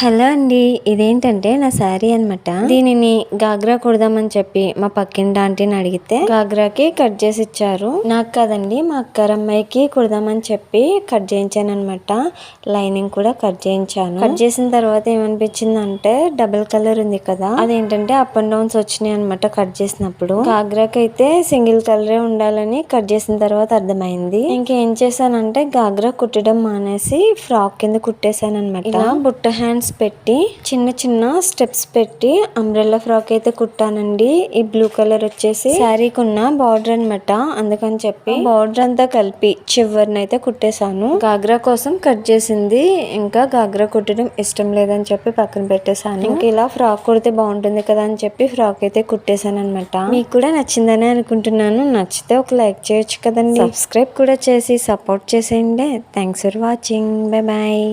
Hello అండి ఇదేంటంటే నా శారీ అన్నమాట. దీనిని గాగ్రా కుడదామని చెప్పి మా పక్కింటి ఆంటీని అడిగితే గాగ్రాకి కట్ చేసి ఇచ్చారు. నాకు కదండి మా అక్కరమ్మాయికి కుడదామని చెప్పి కట్ చేయించాను అనమాట లైనింగ్ కూడా కట్ చేయించాను. కట్ చేసిన తర్వాత ఏమనిపించింది అంటే డబుల్ కలర్ ఉంది కదా అదేంటంటే అప్ అండ్ డౌన్స్ వచ్చినాయి అనమాట కట్ చేసినప్పుడు. గాగ్రాకి అయితే సింగిల్ కలరే ఉండాలని కట్ చేసిన తర్వాత అర్థమైంది. ఇంకేం చేశానంటే గాగ్రా కుట్టడం మానేసి ఫ్రాక్ కింద కుట్టేశాను అనమాట బుట్ట హ్యాండ్స్ పెట్టి చిన్న చిన్న స్టెప్స్ పెట్టి అంబ్రెల్లా ఫ్రాక్ అయితే కుట్టానండి. ఈ బ్లూ కలర్ వచ్చేసి శారీకి ఉన్న బార్డర్ అనమాట అందుకని చెప్పి బార్డర్ అంతా కలిపి చివరిని అయితే కుట్టేశాను. గాగ్రా కోసం కట్ చేసింది. ఇంకా గాగ్రా కుట్టడం ఇష్టం లేదని చెప్పి పక్కన పెట్టేశాను. ఇంకా ఇలా ఫ్రాక్ కుడితే బాగుంటుంది కదా అని చెప్పి ఫ్రాక్ అయితే కుట్టేశాను అనమాట మీకు కూడా నచ్చిందని అనుకుంటున్నాను. నచ్చితే ఒక లైక్ చేయొచ్చు కదండి. సబ్స్క్రైబ్ కూడా చేసి సపోర్ట్ చేసేయండి. Thanks for watching bye bye